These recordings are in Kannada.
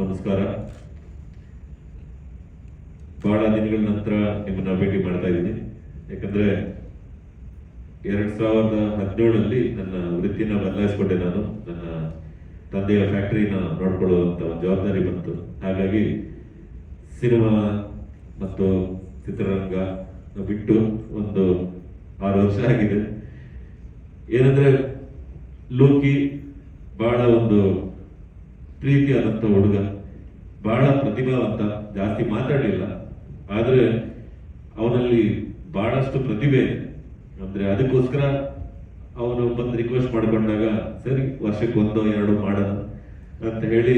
ನಮಸ್ಕಾರ. ಬಹಳ ದಿನಗಳ ನಂತರ ನಿಮ್ಮನ್ನ ಭೇಟಿ ಮಾಡ್ತಾ ಇದ್ದೀನಿ. ಯಾಕಂದ್ರೆ ಎರಡ್ ಸಾವಿರದ ಹದಿನೇಳರಲ್ಲಿ ನನ್ನ ವೃತ್ತಿನ ಬದಲಾಯಿಸ್ಕೊಂಡೆ ನಾನು. ನನ್ನ ತಂದೆಯ ಫ್ಯಾಕ್ಟರಿನ ನೋಡ್ಕೊಳ್ಳುವಂತ ಜವಾಬ್ದಾರಿ ಬಂತು. ಹಾಗಾಗಿ ಸಿನಿಮಾ ಮತ್ತು ಚಿತ್ರರಂಗ ಬಿಟ್ಟು ಒಂದು ಆರು ವರ್ಷ ಆಗಿದೆ. ಏನಂದ್ರೆ ಲೋಕಿ ಬಹಳ ಒಂದು ಪ್ರೀತಿಯಾದಂತ ಹುಡುಗ. ಬಹಳ ಪ್ರತಿಭಾವಂತ, ಜಾಸ್ತಿ ಮಾತಾಡಲಿಲ್ಲ. ಆದರೆ ಅವನಲ್ಲಿ ಬಹಳಷ್ಟು ಪ್ರತಿಭೆ ಇದೆ. ಅಂದ್ರೆ ಅದಕ್ಕೋಸ್ಕರ ಅವನು ಬಂದು ರಿಕ್ವೆಸ್ಟ್ ಮಾಡಿಕೊಂಡಾಗ, ಸರಿ, ವರ್ಷಕ್ಕೆ ಒಂದೋ ಎರಡೋ ಮಾಡೋಣ ಅಂತ ಹೇಳಿ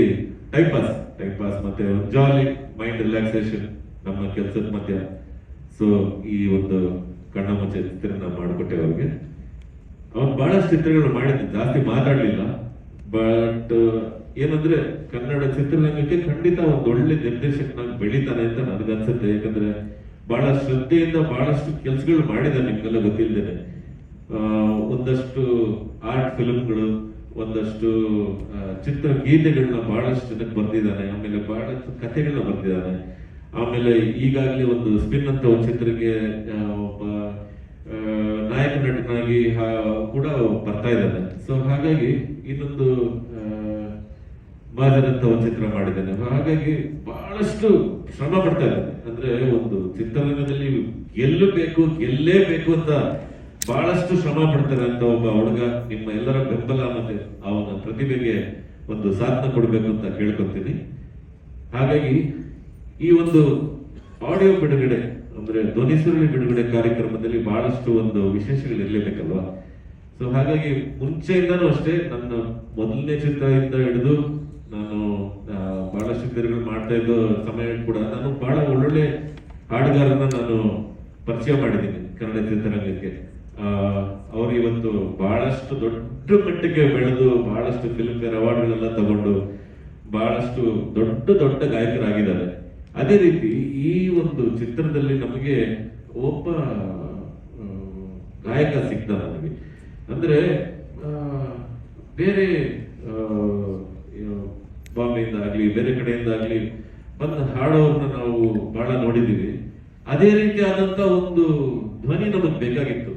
ಟೈಮ್ ಪಾಸ್ ಟೈಮ್ ಪಾಸ್ ಮತ್ತೆ ಜಾಲಿ ಮೈಂಡ್ ರಿಲ್ಯಾಕ್ಸೇಷನ್ ನಮ್ಮ ಕೆಲಸದ ಮಧ್ಯ. ಸೊ ಈ ಒಂದು ಕಣ್ಣ ಮುಚ್ಚೆ ಚಿತ್ರನ ಮಾಡಿಕೊಟ್ಟೆ ಅವ್ರಿಗೆ. ಅವನು ಬಹಳಷ್ಟು ಚಿತ್ರಗಳು ಮಾಡಿದ್ದೆ, ಜಾಸ್ತಿ ಮಾತಾಡಲಿಲ್ಲ. ಬಟ್ ಏನಂದ್ರೆ ಕನ್ನಡ ಚಿತ್ರರಂಗಕ್ಕೆ ಖಂಡಿತ ಒಂದು ಒಳ್ಳೆ ನಿರ್ದೇಶಕನಾಗಿ ಬೆಳಿತಾನೆ ಅಂತ ನನಗನ್ಸುತ್ತೆ. ಯಾಕಂದ್ರೆ ಬಹಳ ಶ್ರದ್ಧೆಯಿಂದ ಬಹಳಷ್ಟು ಕೆಲಸಗಳು ಮಾಡಿದ್ದಾರೆ ನಿಮ್ಗೆಲ್ಲ ಗೊತ್ತಿಲ್ಲದೆ ಒಂದಷ್ಟು ಆರ್ಟ್ ಫಿಲಮ್ಗಳು ಒಂದಷ್ಟು ಚಿತ್ರ ಗೀತೆಗಳನ್ನ ಬಹಳಷ್ಟು ಜನಕ್ಕೆ ಬರ್ದಿದ್ದಾನೆ ಆಮೇಲೆ ಬಹಳಷ್ಟು ಕಥೆಗಳನ್ನ ಬರ್ದಿದ್ದಾನೆ ಆಮೇಲೆ ಈಗಾಗಲೇ ಒಂದು ಸ್ಪಿನ್ ಅಂತ ಒಂದು ಚಿತ್ರಕ್ಕೆ ಒಬ್ಬ ನಾಯಕ ನಟನಾಗಿ ಕೂಡ ಬರ್ತಾ ಇದ್ದಾನೆ ಸೊ ಹಾಗಾಗಿ ಇನ್ನೊಂದು ಅಂತ ಒಂದು ಚಿತ್ರ ಮಾಡಿದ್ದೇನೆ. ಹಾಗಾಗಿ ಬಹಳಷ್ಟು ಶ್ರಮ ಪಡ್ತಾ ಇದ್ದಾನೆ. ಅಂದ್ರೆ ಒಂದು ಚಿತ್ರರಂಗದಲ್ಲಿ ಗೆಲ್ಲಬೇಕು ಬೇಕು ಅಂತ ಬಹಳಷ್ಟು ಶ್ರಮ ಪಡ್ತಾರೆ ಅಂತ ಒಬ್ಬ ಹುಡುಗ ನಿಮ್ಮ ಎಲ್ಲರ ಬೆಂಬಲ ಮತ್ತೆ ಅವನ ಪ್ರತಿಭೆಗೆ ಒಂದು ಸಾಧನ ಕೊಡಬೇಕು ಅಂತ ಕೇಳ್ಕೊತೀನಿ. ಹಾಗಾಗಿ ಈ ಒಂದು ಆಡಿಯೋ ಬಿಡುಗಡೆ, ಅಂದ್ರೆ ಧ್ವನಿ ಸುರುಳಿ ಬಿಡುಗಡೆ ಕಾರ್ಯಕ್ರಮದಲ್ಲಿ ಬಹಳಷ್ಟು ಒಂದು ವಿಶೇಷಗಳು ಇರಲೇಬೇಕಲ್ವಾ? ಸೊ ಹಾಗಾಗಿ ಮುಂಚೆಯಿಂದನೂ ಅಷ್ಟೇ ನನ್ನ ಮೊದಲನೇ ಚಿತ್ರದಿಂದ ಹಿಡಿದು ನಾನು ಬಹಳಷ್ಟು ಚಿತ್ರಗಳು ಮಾಡ್ತಾ ಇದ್ದ ಸಮಯ ಕೂಡ ನಾನು ಬಹಳ ಒಳ್ಳೊಳ್ಳೆ ಹಾಡುಗಾರನ ನಾನು ಪರಿಚಯ ಮಾಡಿದ್ದೀನಿ ಕನ್ನಡ ಚಿತ್ರರಂಗಕ್ಕೆ. ಆ, ಅವ್ರು ಇವತ್ತು ಬಹಳಷ್ಟು ದೊಡ್ಡ ಮಟ್ಟಿಗೆ ಬೆಳೆದು ಬಹಳಷ್ಟು ಫಿಲ್ಮ್ ಫೇರ್ ಅವಾರ್ಡ್ಗಳೆಲ್ಲ ತಗೊಂಡು ಬಹಳಷ್ಟು ದೊಡ್ಡ ದೊಡ್ಡ ಗಾಯಕರಾಗಿದ್ದಾರೆ. ಅದೇ ರೀತಿ ಈ ಒಂದು ಚಿತ್ರದಲ್ಲಿ ನಮಗೆ ಒಬ್ಬ ಗಾಯಕ ಸಿಗ್ತ ನನಗೆ ಅಂದ್ರೆ ಬೇರೆ ಆಗ್ಲಿ ಬೇರೆ ಕಡೆಯಿಂದ ಆಗ್ಲಿ ಬಂದು ಹಾಡೋರ್ನ ನಾವು ಬಹಳ ನೋಡಿದ್ದೀವಿ. ಅದೇ ರೀತಿಯಾದಂತ ಒಂದು ಧ್ವನಿ ನಮಗೆ ಬೇಕಾಗಿತ್ತು.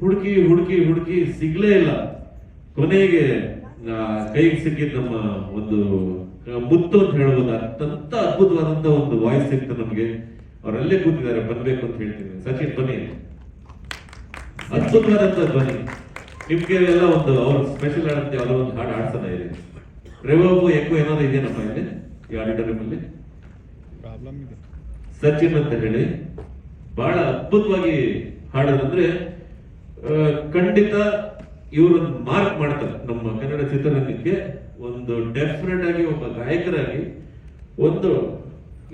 ಹುಡುಕಿ ಹುಡುಕಿ ಹುಡುಕಿ ಸಿಗ್ಲೇ ಇಲ್ಲ. ಕೊನೆಗೆ ಕೈಗೆ ಸಿಕ್ಕಿದ ನಮ್ಮ ಒಂದು ಮುತ್ತು ಅಂತ ಹೇಳ್ಬೋದು, ಅತ್ಯಂತ ಅದ್ಭುತವಾದಂತ ಒಂದು ವಾಯ್ಸ್ ಸಿಕ್ತು ನಮ್ಗೆ. ಅವರಲ್ಲೇ ಕೂತಿದ್ದಾರೆ ಬರ್ಬೇಕು ಅಂತ ಹೇಳ್ತೀನಿ. ಸಚಿನ್, ಬನ್ನಿ. ಅದ್ಭುತವಾದಂತ ಧ್ವನಿ. ನಿಮ್ಗೆ ಎಲ್ಲ ಒಂದು, ಅವ್ರ ಸ್ಪೆಷಲ್ ಆಡಂತ ಯಾವ್ದೋ ಒಂದು ಹಾಡು ಆಡ್ಸೋಣ ಇದೆ ರೆವೋಬು ಎಕ್ಕೋ ಏನಾದ್ರು ಇದೆಯೇನಪ್ಪ ಇಲ್ಲಿ? ಈ ಆಡಿಟೋರಿಯಂ ಅಲ್ಲಿ? ಪ್ರಾಬ್ಲಮ್ ಇದೆ. ಸಚಿನ್ ಅಂತ ಹೇಳಿ ಬಹಳ ಅದ್ಭುತವಾಗಿ ಹಾಡೋದಂದ್ರೆ ಖಂಡಿತ ಇವರು ಮಾರ್ಕ್ ಮಾಡ್ತಾರೆ. ನಮ್ಮ ಕನ್ನಡ ಚಿತ್ರರಂಗಕ್ಕೆ ಒಂದು ಡೆಫಿನೆಟ್ ಆಗಿ ಒಬ್ಬ ಗಾಯಕರಾಗಿ ಒಂದು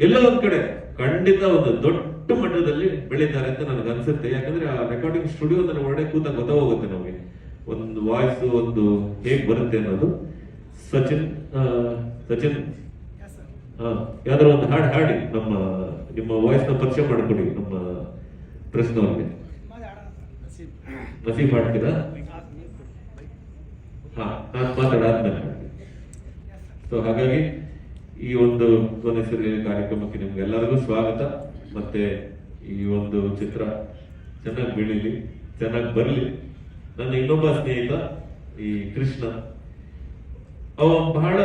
ಎಲ್ಲ ಒಂದ್ ಕಡೆ ಖಂಡಿತ ಒಂದು ದೊಡ್ಡ ಮಟ್ಟದಲ್ಲಿ ಬೆಳೀತಾರೆ ಅಂತ ನನಗೆ ಅನ್ಸುತ್ತೆ. ಯಾಕಂದ್ರೆ ಆ ರೆಕಾರ್ಡಿಂಗ್ ಸ್ಟುಡಿಯೋದಲ್ಲಿ ಒಳಗಡೆ ಕೂತ ಗೊತ್ತಾಗೋಗುತ್ತೆ ನಮಗೆ. ಒಂದು ವಾಯ್ಸ್ ಒಂದು ಹೇಗ್ ಬರುತ್ತೆ ಅನ್ನೋದು. ಸಚಿನ್ ಸಚಿನ್. ಯಾವ್ದಾರ ಒಂದು ಹಾಡು ಹಾಡಿ ನಮ್ಮ, ನಿಮ್ಮ ವಾಯ್ಸ್ನ ಪರಿಚಯ ಮಾಡಿಕೊಡಿ ನಮ್ಮ ಪ್ರಶ್ನವ್ರಿಗೆ ನಸೀಫ್ ಹಾಡ್ತೀರಾ? ಹಾ, ನಾನು ಮಾತಾಡಾದ್ಮೇಲೆ ಸೊ ಹಾಗಾಗಿ ಈ ಒಂದು ಭುವನೇಶ್ವರಿ ಕಾರ್ಯಕ್ರಮಕ್ಕೆ ನಿಮ್ಗೆಲ್ಲರಿಗೂ ಸ್ವಾಗತ. ಮತ್ತೆ ಈ ಒಂದು ಚಿತ್ರ ಚೆನ್ನಾಗಿ ಬೆಳೀಲಿ, ಚೆನ್ನಾಗಿ ಬರಲಿ. ನನ್ನ ಇನ್ನೊಬ್ಬ ಸ್ನೇಹಿತ ಈ ಕೃಷ್ಣ. ಅವ ಬಹಳ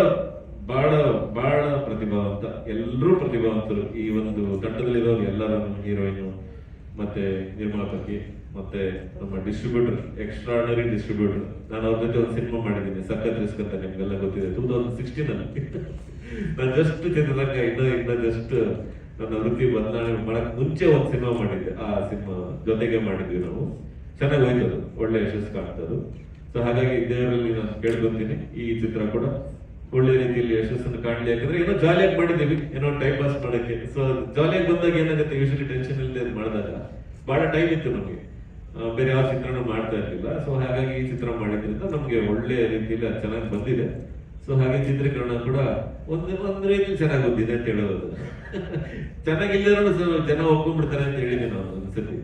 ಬಹಳ ಬಹಳ ಪ್ರತಿಭಾವಂತ. ಎಲ್ಲರೂ ಪ್ರತಿಭಾವಂತರು ಈ ಒಂದು ತಂಡದಲ್ಲಿರೋರು ಎಲ್ಲರೂ ಹೀರೋಯಿನ್ ಮತ್ತೆ ನಿರ್ಮಾಪಕಿ ಮತ್ತೆ ನಮ್ಮ ಡಿಸ್ಟ್ರಿಬ್ಯೂಟರ್ ಎಕ್ಸ್ಟ್ರಾಡನರಿ ಡಿಸ್ಟ್ರಿಬ್ಯೂಟರ್ ನಾನು ಅವ್ರ ಜೊತೆ ಒಂದು ಸಿನಿಮಾ ಮಾಡಿದ್ದೀನಿ, ಸಖತ್ ರಿಸ್ಕ್ ಅಂತ ನಿಮ್ಗೆಲ್ಲ ಗೊತ್ತಿದೆ. ಟೂ ತೌಸಂಡ್ ಸಿಕ್ಸ್ಟೀನ್ ಅಲ್ಲಿ. ನಾನು ಜಸ್ಟ್ ಚಿತ್ರರಂಗ, ಇನ್ನ ಇನ್ನ ಜಸ್ಟ್ ನನ್ನ ವೃತ್ತಿ ಬದಲಾವಣೆ ಮಾಡಕ್ ಮುಂಚೆ ಒಂದು ಸಿನಿಮಾ ಮಾಡಿದ್ದೆ. ಆ ಸಿನಿಮಾ ಜೊತೆಗೆ ಮಾಡಿದ್ವಿ ನಾವು. ಚೆನ್ನಾಗಿ ಹೋಯ್ತದ, ಒಳ್ಳೆ ಯಶಸ್ಸು ಕಾಣ್ತದು. ಸೊ ಹಾಗಾಗಿ ದೇವರಲ್ಲಿ ನಾನು ಕೇಳ್ಕೊಂತೀನಿ. ಈ ಚಿತ್ರ ಕೂಡ ಒಳ್ಳೆ ರೀತಿಯಲ್ಲಿ ಯಶಸ್ಸನ್ನು ಕಾಣಲಿ. ಯಾಕಂದ್ರೆ ಏನೋ ಜಾಲಿಯಾಗಿ ಮಾಡಿದ್ದೀವಿ. ಏನೋ ಟೈಮ್ ಪಾಸ್ ಮಾಡಕ್ಕೆ. ಸೊ ಜಾಲಿಯಾಗಿ ಬಂದಾಗ ಏನಾಗುತ್ತೆ? ಯೂಶಲಿ ಟೆನ್ಷನ್ ಇಲ್ಲದೆ ಮಾಡಿದಾಗ. ಬಹಳ ಟೈಮ್ ಇತ್ತು ನಮಗೆ. ಬೇರೆ ಯಾವ ಚಿತ್ರಣ ಮಾಡ್ತಾ ಇರ್ಲಿಲ್ಲ. ಸೊ ಹಾಗಾಗಿ ಈ ಚಿತ್ರ ಮಾಡಿದ್ರಿಂದ ನಮಗೆ ಒಳ್ಳೆ ರೀತಿಯಲ್ಲಿ ಅದು ಚೆನ್ನಾಗಿ ಬಂದಿದೆ. ಸೊ ಹಾಗೆ ಚಿತ್ರೀಕರಣ ಕೂಡ ಒಂದು ಒಂದು ರೀತಿ ಚೆನ್ನಾಗಿ ಬಂದಿದೆ ಅಂತ ಹೇಳೋದು. ಚೆನ್ನಾಗಿಲ್ಲರೂ ಜನ ಒಪ್ಕೊಂಡ್ಬಿಡ್ತಾರೆ ಅಂತ ಹೇಳಿದ್ದೀನಿ ನಾವು ಒಂದ್ಸತಿ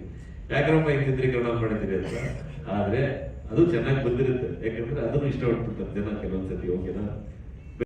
ಯಾಕ್ರಮ್ಮ ಈ ಚಿತ್ರೀಕರಣ ಮಾಡಿದ್ದೀರಿ ಅಂತ. ಆದ್ರೆ ಅದು ಚೆನ್ನಾಗಿ ಬಂದಿರುತ್ತೆ. ಯಾಕಂದ್ರೆ ಅದನ್ನು ಇಷ್ಟಪಡ್ತಿರ್ತಾರೆ ಜನ ಕೆಲವೊಂದ್ಸತಿ ಓಕೆನಾ?